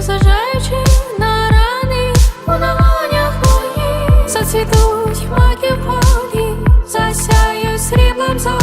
незважаючи на рани у долонях моїх зацвітуть маки в полі, засяють сріблом зо.